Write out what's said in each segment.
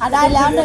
അതല്ലാണ്ട്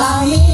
Bobby.